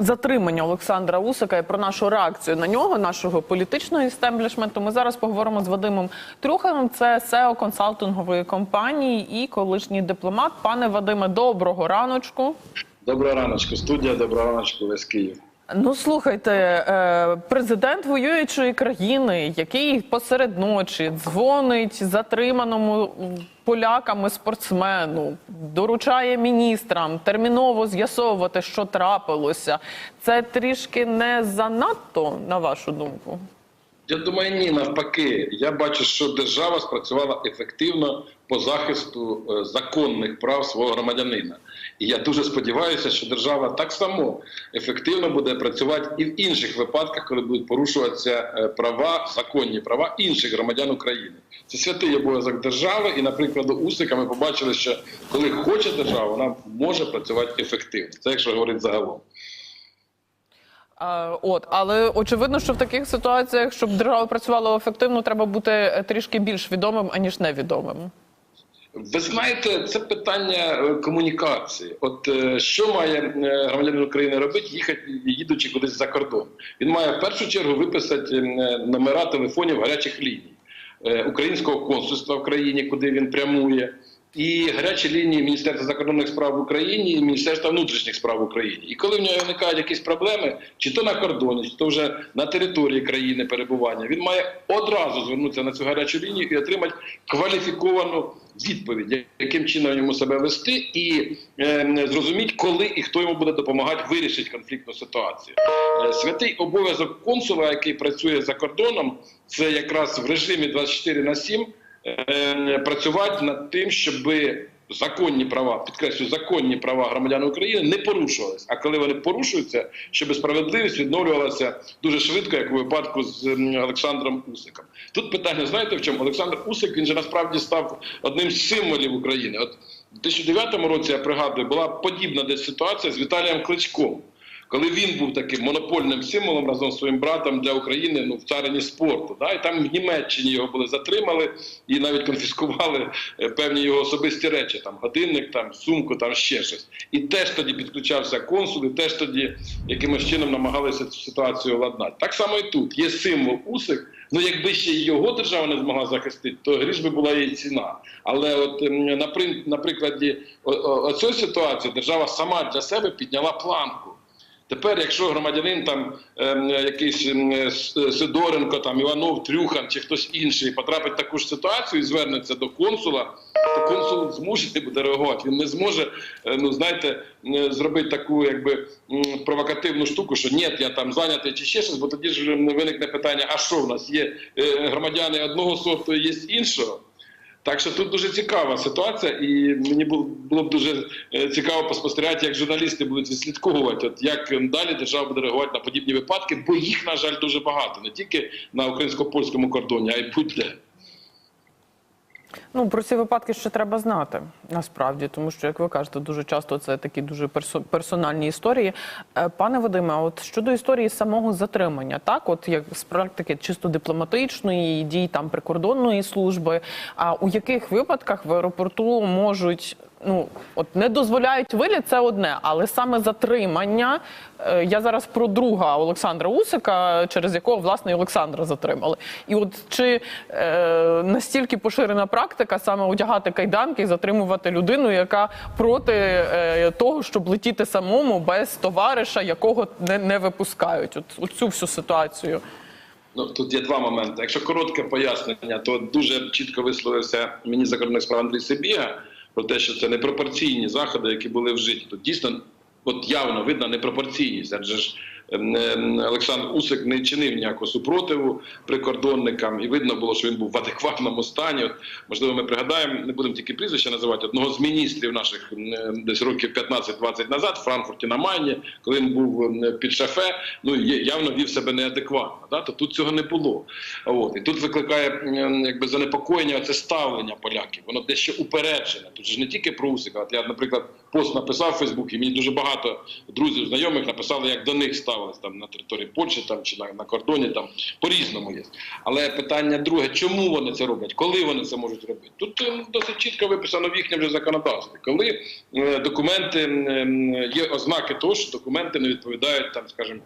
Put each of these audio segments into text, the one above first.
затримання Олександра Усика і про нашу реакцію на нього, нашого політичного істеблішменту. Ми зараз поговоримо з Вадимом Трюханом. Це СЕО консалтингової компанії і колишній дипломат. Пане Вадиме, доброго раночку. Доброго раночку, студія, доброго раночку, весь Київ. Ну слухайте, е, президент воюючої країни, який посеред ночі дзвонить затриманому поляками спортсмену, доручає міністрам терміново з'ясовувати, що трапилося. Це трішки не занадто, на вашу думку. Я думаю, ні, навпаки. Я бачу, що держава спрацювала ефективно по захисту е, законних прав свого громадянина. І я дуже сподіваюся, що держава так само ефективно буде працювати і в інших випадках, коли будуть порушуватися е, права, законні права інших громадян України. Це святий обов'язок держави. І, наприклад, у Усика ми побачили, що коли хоче держава, вона може працювати ефективно. Це якщо говорити загалом. От, але очевидно, що в таких ситуаціях, щоб держава працювала ефективно, треба бути е, трішки більш відомим аніж невідомим. Ви знаєте, це питання е, комунікації. От е, що має громадянин України робити, їхати, їдучи кудись за кордон? Він має в першу чергу виписати номера телефонів гарячих ліній українського консульства в країні, куди він прямує. І гарячі лінії Міністерства закордонних справ в Україні і Міністерства внутрішніх справ в Україні. І коли в нього виникають якісь проблеми, чи то на кордоні, чи то вже на території країни перебування, він має одразу звернутися на цю гарячу лінію і отримати кваліфіковану відповідь, яким чином йому себе вести, і е, зрозуміти, коли і хто йому буде допомагати вирішити конфліктну ситуацію. Е, святий обов'язок консула, який працює за кордоном, це якраз в режимі 24 на 7 е, працювати над тим, щоб законні права, підкреслюю, законні права громадян України не порушувалися. А коли вони порушуються, щоб справедливість відновлювалася дуже швидко, як у випадку з Олександром Усиком. Тут питання, знаєте в чому? Олександр Усик він же насправді став одним з символів України. От у 2009 році я пригадую, була подібна десь ситуація з Віталієм Кличком. Коли він був таким монопольним символом разом з своїм братом для України ну, в царині спорту, да? і там в Німеччині його були затримали і навіть конфіскували е, певні його особисті речі, там годинник, там сумку, там ще щось. І теж тоді підключався консул, і теж тоді якимось чином намагалися цю ситуацію владнати. Так само і тут є символ Усик. Ну, якби ще його держава не змогла захистити, то гріш би була її ціна. Але от на, при- на прикладі о- о- ситуації держава сама для себе підняла планку. Тепер, якщо громадянин там ем, якийсь ем, Сидоренко, там Іванов, Трюхан чи хтось інший потрапить в таку ж ситуацію і звернеться до консула, то консул змушений буде реагувати. Він не зможе, е, ну знаєте, зробити таку якби провокативну штуку, що ні, я там зайнятий чи ще щось, бо тоді ж виникне питання: а що в нас є е, громадяни одного сорту, є іншого. Так що тут дуже цікава ситуація, і мені було, б дуже е, цікаво поспостерігати, як журналісти будуть відслідковувати, от як ем, далі держава буде реагувати на подібні випадки, бо їх, на жаль, дуже багато, не тільки на українсько-польському кордоні, а й будь-де. Ну про ці випадки ще треба знати насправді, тому що, як ви кажете, дуже часто це такі дуже персо- персональні історії. Е, Пане Вадиме, от щодо історії самого затримання, так, от як з практики чисто дипломатичної дій там прикордонної служби. А у яких випадках в аеропорту можуть ну от не дозволяють виліт, це одне, але саме затримання. е, Я зараз про друга Олександра Усика, через якого власне Олександра затримали. І от чи е, настільки поширена практика саме одягати кайданки і затримувати людину, яка проти е, того, щоб летіти самому без товариша, якого не, не випускають? От, от цю всю ситуацію. Ну тут є два моменти. Якщо коротке пояснення, то дуже чітко висловився міністр закордонних справ Андрій Сибіга про те, що це непропорційні заходи, які були вжиті. Тут дійсно от явно видно непропорційність, адже ж Олександр Усик не чинив ніякого супротиву прикордонникам, і видно було, що він був в адекватному стані. От, можливо, ми пригадаємо, не будемо тільки прізвища називати одного з міністрів наших ем, десь років 15-20 назад в Франкфурті на Майні, коли він був ем, під шафе, ну явно вів себе неадекватно. Да? То тут цього не було. От і тут викликає ем, якби занепокоєння це ставлення поляків. Воно дещо упереджене. Тут ж не тільки про Усика. Я, наприклад, пост написав в Фейсбуці. Мені дуже багато друзів, знайомих написали, як до них ставились там на території Польщі там чи на, на кордоні, там по-різному є. Але питання друге, чому вони це роблять, коли вони це можуть робити? Тут е, досить чітко виписано в їхньому вже законодавстві. Коли е, документи е, є ознаки того, що документи не відповідають там, скажімо,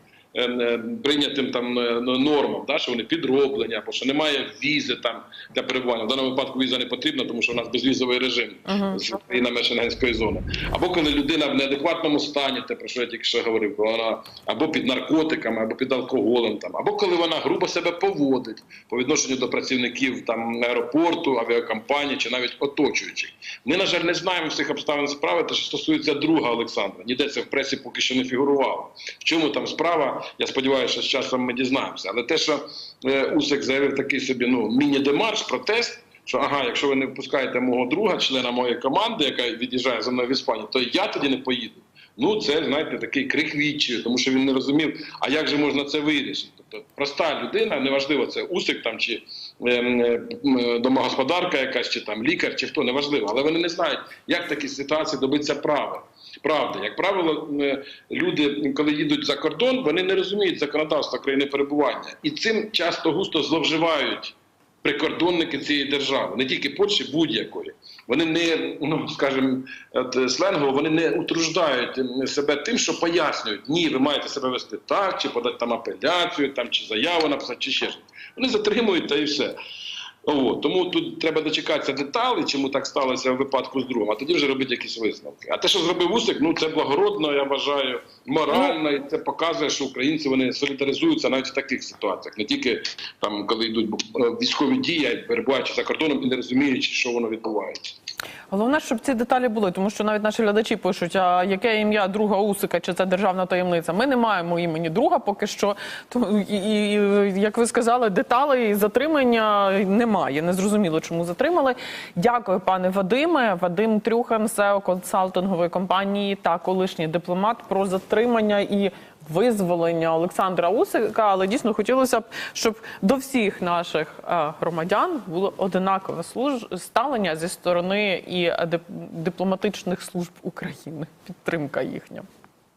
прийнятим там е, нормам, да, що вони підроблені, або що немає візи там для перебування. В даному випадку віза не потрібна, тому що у нас безвізовий режим з країнами Шенгенської зони. Або коли людина в неадекватному стані, те про що я тільки що говорив, коли вона або під наркотиками, або під алкоголем, там, або коли вона грубо себе поводить по відношенню до працівників там аеропорту, авіакомпанії чи навіть оточуючих. Ми, на жаль, не знаємо всіх обставин справи, те, що стосується друга Олександра. Ніде це в пресі поки що не фігурувало. В чому там справа? Я сподіваюся, що з часом ми дізнаємося. Але те, що е, Усик заявив такий собі ну міні-демарш, протест. Що ага, якщо ви не впускаєте мого друга, члена моєї команди, яка від'їжджає за мною в Іспанію, то я тоді не поїду. Ну, це знаєте, такий крик відчаю, тому що він не розумів, а як же можна це вирішити. Тобто проста людина, неважливо, це усик там чи ем, е, домогосподарка якась, чи там лікар, чи хто, неважливо. Але вони не знають, як в такій ситуації добитися права. Правди, як правило, е, люди, коли їдуть за кордон, вони не розуміють законодавства країни перебування, і цим часто густо зловживають прикордонники цієї держави, не тільки Польщі, будь-якої. Вони не, ну скажімо, сленгово, вони не утруждають себе тим, що пояснюють, ні, ви маєте себе вести так, чи подати там апеляцію, там чи заяву написати, чи ще щось. Вони затримують та і все. О, тому тут треба дочекатися деталей, чому так сталося в випадку з другом, а тоді вже робити якісь висновки. А те, що зробив Усик, ну це благородно, я вважаю, морально, і це показує, що українці вони солідаризуються навіть в таких ситуаціях, не тільки там, коли йдуть е, військові дії, перебуваючи за кордоном і не розуміючи, що воно відбувається. Головне, щоб ці деталі були, тому що навіть наші глядачі пишуть, а яке ім'я друга Усика, чи це державна таємниця? Ми не маємо імені друга поки що. То, і, і, як ви сказали, деталей затримання немає. Не зрозуміло, чому затримали. Дякую, пане Вадиме. Вадим Трюхан, СЕО консалтингової компанії та колишній дипломат про затримання і визволення Олександра Усика. Але дійсно хотілося б, щоб до всіх наших е, громадян було одинакове ставлення зі сторони і е, дипломатичних служб України. Підтримка їхня.